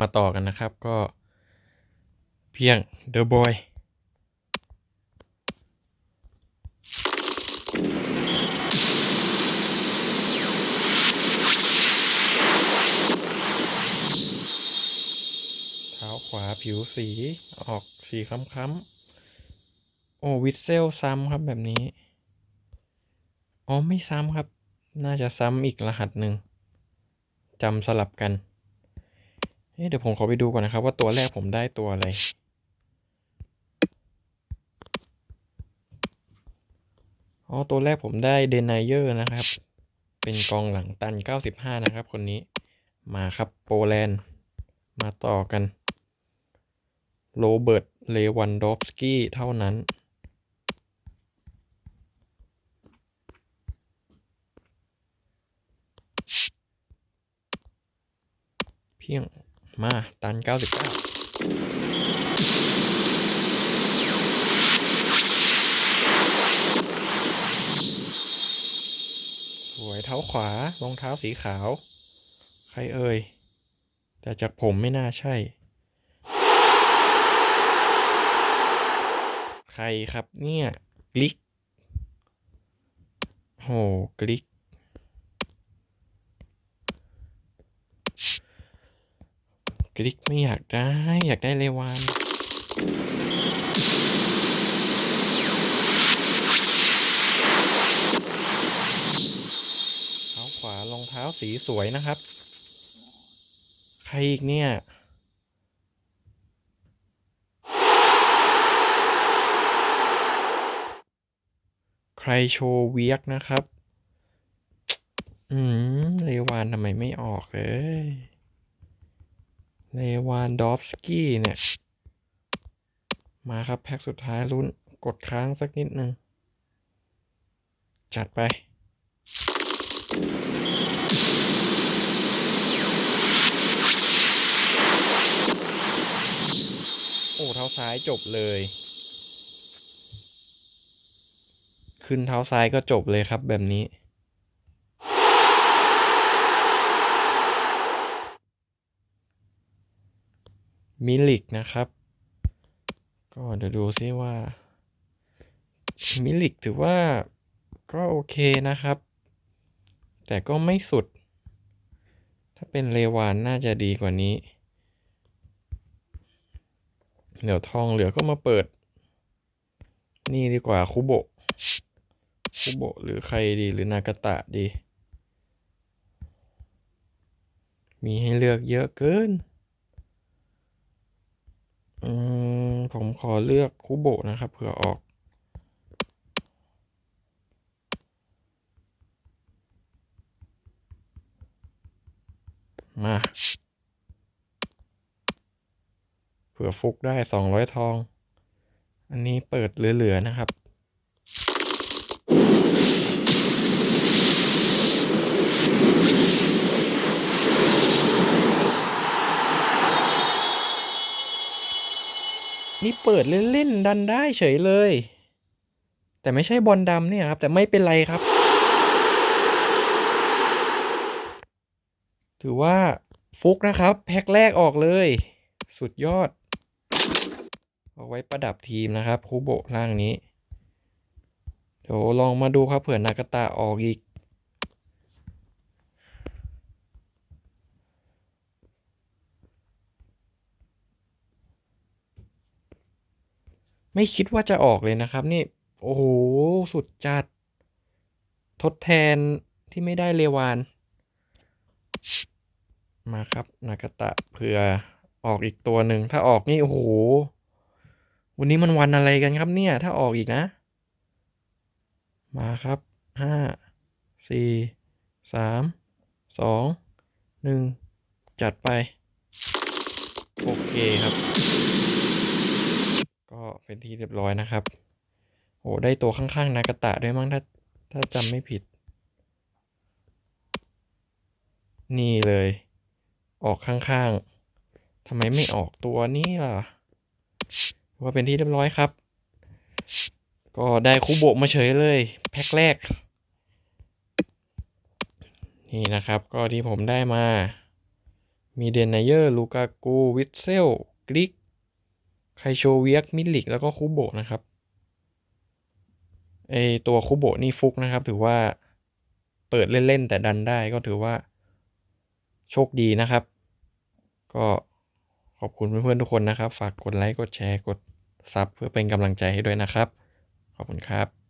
มาต่อกันนะครับก็ เพียงเดอะบอยเท้าขวาผิวสีออกสีค้ำๆ โอ้ วิสเซลซ้ำครับแบบนี้ อ๋อ ไม่ซ้ำครับ น่าจะซ้ำอีกรหัสหนึ่งจำสลับกัน เอ๊ะเดี๋ยวผมขอไปดูก่อนนะครับ ว่าตัวแรกผมได้ตัวอะไร อ๋อ ตัวแรกผมได้เดนไนเยอร์นะครับ เป็นกองหลังตัน 95 นะครับ คนนี้ มาครับโปแลนด์ มาต่อกัน โรเบิร์ต เลวันดอฟสกี้ เท่านั้นเพียง มา ตัน 99 สวยเท้าขวารองเท้าสีขาว ใครเอ่ย แต่จากผมไม่น่าใช่ ใครครับเนี่ย กลิกโหกลิก กลิกไม่อยากได้ อยากได้เลวานเท้าขวารองเท้าสีสวยนะครับ ใครอีกเนี่ยใครโชว์เวียกนะครับ อืม เลวานทำไมไม่ออกเลย เลวานดอฟสกี้เนี่ย มาครับ แพ็คสุดท้ายลุ้นกดค้างสักนิดหนึ่ง จัดไป โอ้เท้าซ้ายจบเลย ขึ้นเท้าซ้ายก็จบเลยครับแบบนี้ มิลิกนะครับ ก็เดี๋ยวดูซิว่ามิลิกถือว่าก็โอเคนะครับ แต่ก็ไม่สุด ถ้าเป็นเลวานน่าจะดีกว่านี้ เดี๋ยวทองเหลือก็มาเปิด นี่ดีกว่าคุโบคุโบหรือใครดีหรือนากาตะดี มีให้เลือกเยอะเกิน อืม ผมขอเลือกคูโบนะครับ เผื่อออก มาเผื่อฟุกได้สองร้อยทอง อันนี้เปิดเหลือ ๆ นะครับ นี่เปิดเล่นๆดันได้เฉยเลย แต่ไม่ใช่บอลดำเนี่ยครับ แต่ไม่เป็นไรครับ ถือว่าฟุกนะครับ แพ็คแรกออกเลย สุดยอด เอาไว้ประดับทีมนะครับคูโบะร่างนี้ เดี๋ยวลองมาดูครับเผื่อ นากาตะออกอีก ไม่คิดว่าจะออกเลยนะครับ นี่ โอ้โห สุดจัด ทดแทนที่ไม่ได้เลวาน มาครับ นากาตะเผื่อออกอีกตัวหนึ่ง ถ้าออกนี่ โอ้โห วันนี้มันวันอะไรกันครับเนี่ย ถ้าออกอีกนะ มาครับ ห้า สี่ สาม สอง หนึ่ง จัดไป โอเคครับ เป็นที่เรียบร้อยนะครับโอ้ได้ตัวข้างๆนากาตะด้วยมั้งถ้าถ้าจำไม่ผิด นี่เลย ออกข้างๆทำไมไม่ออกตัวนี้ล่ะ ว่าเป็นที่เรียบร้อยครับ ก็ได้คุโบะมาเฉยเลย แพ็คแรก นี่นะครับก็ที่ผมได้มา มีเดนไนเยอร์ ลูกากู วิทเซลกริก ไคโชเวียกมิลลิกแล้วก็คูโบะนะครับไอตัวคูโบะนี่ฟุกนะครับ ถือว่าเปิดเล่น ๆ แต่ดันได้ก็ถือว่า โชคดีนะครับ ก็ขอบคุณเพื่อน ๆ ทุกคนนะครับ ฝากกดไลค์ กดแชร์ กดซับเพื่อเป็นกำลังใจให้ด้วยนะครับ ขอบคุณครับ